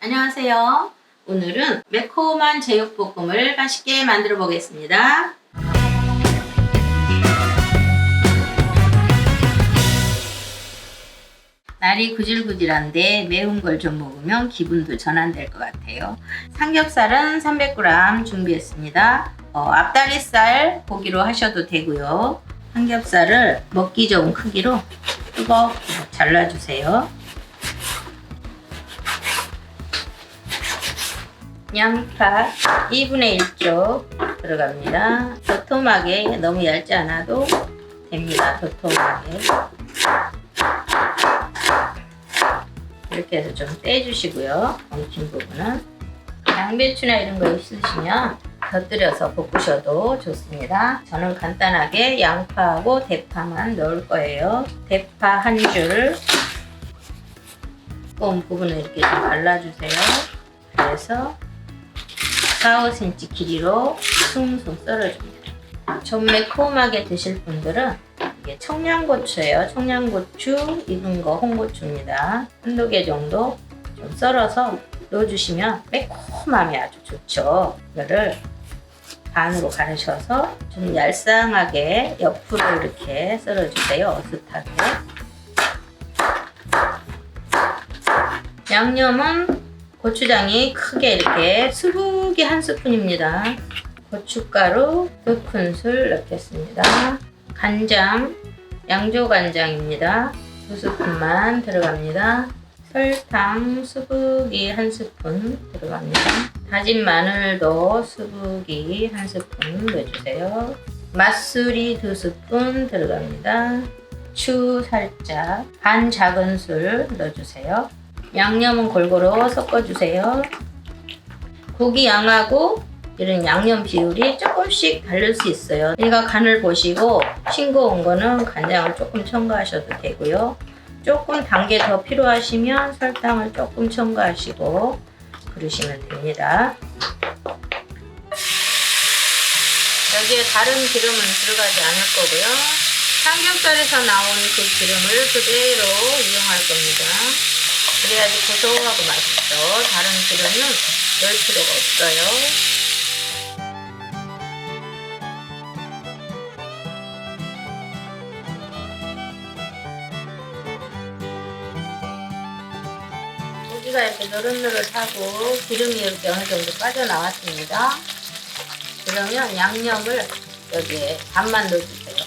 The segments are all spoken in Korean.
안녕하세요. 오늘은 매콤한 제육볶음을 맛있게 만들어 보겠습니다. 날이 구질구질한데 매운 걸 좀 먹으면 기분도 전환될 것 같아요. 삼겹살은 300g 준비했습니다. 어, 앞다리살 고기로 하셔도 되고요. 삼겹살을 먹기 좋은 크기로 뜨겁게 잘라주세요. 양파 2분의 1쪽 들어갑니다. 도톰하게 너무 얇지 않아도 됩니다. 도톰하게 이렇게 해서 좀 떼주시고요. 엉킨 부분은 양배추나 이런 거 있으시면 곁들여서 볶으셔도 좋습니다. 저는 간단하게 양파하고 대파만 넣을 거예요. 대파 한 줄, 두꺼운 부분을 이렇게 좀 발라주세요. 그래서 4, 5cm 길이로 숭숭 썰어줍니다. 좀 매콤하게 드실 분들은 이게 청양고추예요. 청양고추 익은 거 홍고추입니다. 한두 개 정도 좀 썰어서 넣어주시면 매콤함이 아주 좋죠. 이거를 반으로 가르셔서 좀 얄쌍하게 옆으로 이렇게 썰어주세요. 어슷하게. 양념은 고추장이 크게 이렇게 수북이 한 스푼입니다. 고춧가루 두 큰술 넣겠습니다. 간장, 양조간장입니다. 두 스푼만 들어갑니다. 설탕 수북이 한 스푼 들어갑니다. 다진 마늘도 수북이 한 스푼 넣어주세요. 맛술이 두 스푼 들어갑니다. 추 살짝 반 작은 술 넣어주세요. 양념은 골고루 섞어주세요. 고기 양하고 이런 양념 비율이 조금씩 다를 수 있어요. 얘가 간을 보시고 싱거운 거는 간장을 조금 첨가하셔도 되고요. 조금 단게더 필요하시면 설탕을 조금 첨가하시고 그러시면 됩니다. 여기에 다른 기름은 들어가지 않을 거고요. 삼겹살에서 나온 그 기름을 그대로 이용할 겁니다. 그래야지 고소하고 맛있죠. 다른 기름은 넣을 필요가 없어요. 고기가 이렇게 노릇노릇하고 기름이 이렇게 어느 정도 빠져나왔습니다. 그러면 양념을 여기에 반만 넣어주세요.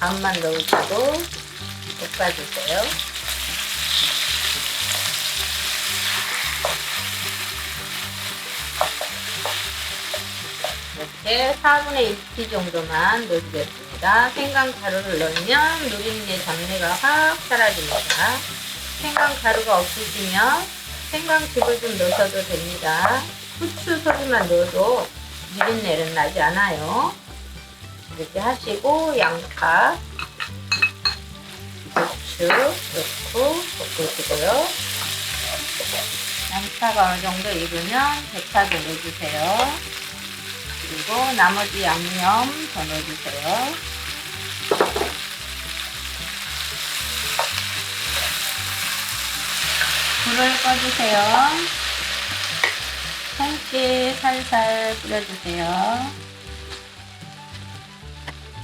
반만 넣으시고 볶아주세요. 이렇게 4분의 1티 정도만 넣어주겠습니다. 생강 가루를 넣으면 누린내 잡내가 확 사라집니다. 생강 가루가 없으시면 생강즙을 좀 넣으셔도 됩니다. 후추 소리만 넣어도 누린내는 나지 않아요. 이렇게 하시고 양파, 고추 넣고 볶으시고요. 양파가 어느 정도 익으면 대파도 넣어주세요. 그리고 나머지 양념 더 넣어주세요. 불을 꺼주세요. 참깨 살살 뿌려주세요.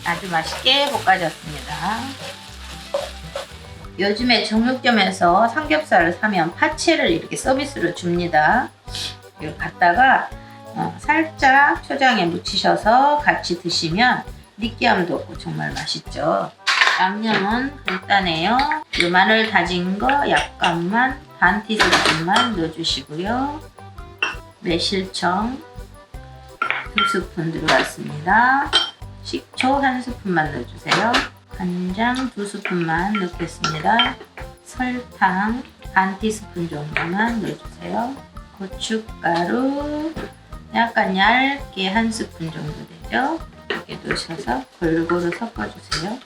아주 맛있게 볶아졌습니다. 요즘에 정육점에서 삼겹살을 사면 파채를 이렇게 서비스로 줍니다. 이거 갖다가 어, 살짝 초장에 묻히셔서 같이 드시면 느끼함도 없고 정말 맛있죠. 양념은 간단해요. 이 마늘 다진 거 약간만 반 티스푼만 넣어주시고요. 매실청 두 스푼 들어갔습니다. 식초 한 스푼만 넣어주세요. 간장 두 스푼만 넣겠습니다. 설탕 반 티스푼 정도만 넣어주세요. 고춧가루 약간 얇게 한 스푼 정도 되죠. 이렇게 넣으셔서 골고루 섞어주세요.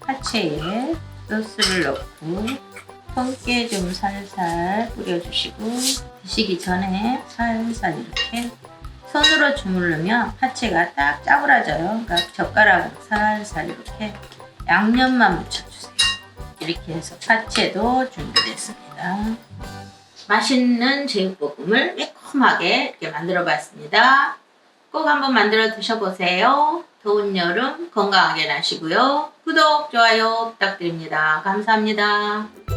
파채에 소스를 넣고 통깨 좀 살살 뿌려주시고 드시기 전에 살살 이렇게 손으로 주물르면 파채가 딱 짜부라져요. 그러니까 젓가락으로 살살 이렇게 양념만 묻혀주세요. 이렇게 해서 파채도 준비됐습니다. 맛있는 제육볶음을 매콤하게 이렇게 만들어 봤습니다. 꼭 한번 만들어 드셔보세요. 더운 여름 건강하게 나시고요. 구독, 좋아요 부탁드립니다. 감사합니다.